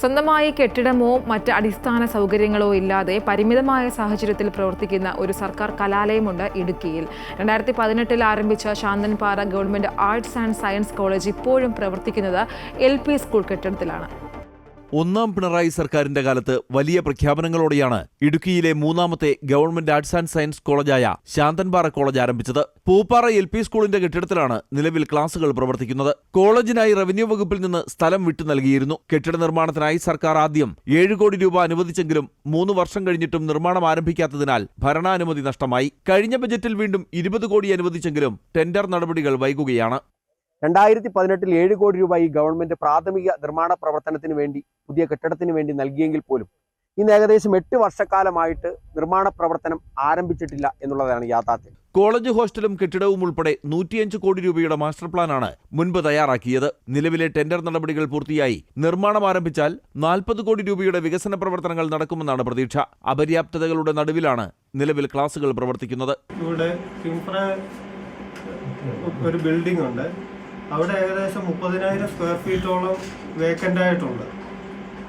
സ്വന്തമായി കെട്ടിടമോ മറ്റ് അടിസ്ഥാന സൗകര്യങ്ങളോ ഇല്ലാതെ പരിമിതമായ സാഹചര്യത്തിൽ പ്രവർത്തിക്കുന്ന ഒരു സർക്കാർ കലാലയമുണ്ട് ഇടുക്കിയിൽ. രണ്ടായിരത്തി പതിനെട്ടിൽ ആരംഭിച്ച Santhanpara government arts and science college ഇപ്പോഴും പ്രവർത്തിക്കുന്നത് എൽ സ്കൂൾ കെട്ടിടത്തിലാണ്. ഒന്നാം പിണറായി സർക്കാരിന്റെ കാലത്ത് വലിയ പ്രഖ്യാപനങ്ങളോടെയാണ് ഇടുക്കിയിലെ മൂന്നാമത്തെ ഗവൺമെന്റ് ആർട്സ് ആൻഡ് സയൻസ് കോളേജായ ശാന്തൻപാറ കോളേജ് ആരംഭിച്ചത്. പൂപ്പാറ എൽ പി സ്കൂളിന്റെ കെട്ടിടത്തിലാണ് നിലവിൽ ക്ലാസുകൾ പ്രവർത്തിക്കുന്നത്. കോളേജിനായി റവന്യൂ വകുപ്പിൽ നിന്ന് സ്ഥലം വിട്ടു നൽകിയിരുന്നു. കെട്ടിട നിർമ്മാണത്തിനായി സർക്കാർ ആദ്യം ഏഴ് കോടി രൂപ അനുവദിച്ചെങ്കിലും മൂന്ന് വർഷം കഴിഞ്ഞിട്ടും നിർമ്മാണം ആരംഭിക്കാത്തതിനാൽ ഭരണാനുമതി നഷ്ടമായി. കഴിഞ്ഞ ബജറ്റിൽ വീണ്ടും ഇരുപത് കോടി അനുവദിച്ചെങ്കിലും ടെൻഡർ നടപടികൾ വൈകുകയാണ്. രണ്ടായിരത്തി പതിനെട്ടിൽ ഏഴ് കോടി രൂപ ഈ ഗവൺമെന്റ് പ്രാഥമിക നിർമ്മാണ പ്രവർത്തനത്തിന് വേണ്ടി പുതിയ കെട്ടിടത്തിന് വേണ്ടി നൽകിയെങ്കിൽ പോലും ഇന്ന് ഏകദേശം എട്ട് വർഷക്കാലമായിട്ട് നിർമ്മാണ പ്രവർത്തനം ആരംഭിച്ചിട്ടില്ല എന്നുള്ളതാണ് യാഥാർത്ഥ്യം. കോളേജ് ഹോസ്റ്റലും കെട്ടിടവും ഉൾപ്പെടെ നൂറ്റിയഞ്ച് കോടി രൂപയുടെ മാസ്റ്റർ പ്ലാനാണ് മുൻപ് തയ്യാറാക്കിയത്. നിലവിലെ ടെൻഡർ നടപടികൾ പൂർത്തിയായി. നിർമ്മാണം ആരംഭിച്ചാൽ നാൽപ്പത് കോടി രൂപയുടെ വികസന പ്രവർത്തനങ്ങൾ നടക്കുമെന്നാണ് പ്രതീക്ഷ. അപര്യാപ്തതകളുടെ നടുവിലാണ് നിലവിൽ ക്ലാസുകൾ പ്രവർത്തിക്കുന്നത്. ഇവിടെ ഒരു ബിൽഡിംഗ് ഉണ്ട്. അവിടെ ഏകദേശം മുപ്പതിനായിരം സ്ക്വയർ ഫീറ്റോളം വേക്കന്റ് ആയിട്ടുണ്ട്.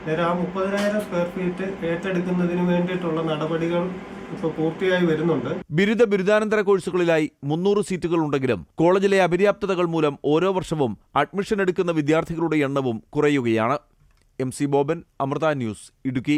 നേരെ ആ മുപ്പതിനായിരം സ്ക്വയർ ഫീറ്റ് ഏറ്റെടുക്കുന്നതിന് വേണ്ടിയിട്ടുള്ള നടപടികൾ ഇപ്പോൾ പൂർത്തിയായി വരുന്നുണ്ട്. ബിരുദ ബിരുദാനന്തര കോഴ്സുകളിലായി മുന്നൂറ് സീറ്റുകൾ ഉണ്ടെങ്കിലും കോളേജിലെ അപര്യാപ്തതകൾ മൂലം ഓരോ വർഷവും അഡ്മിഷൻ എടുക്കുന്ന വിദ്യാർത്ഥികളുടെ എണ്ണവും കുറയുകയാണ്. M C Boban Amrita news Idukki.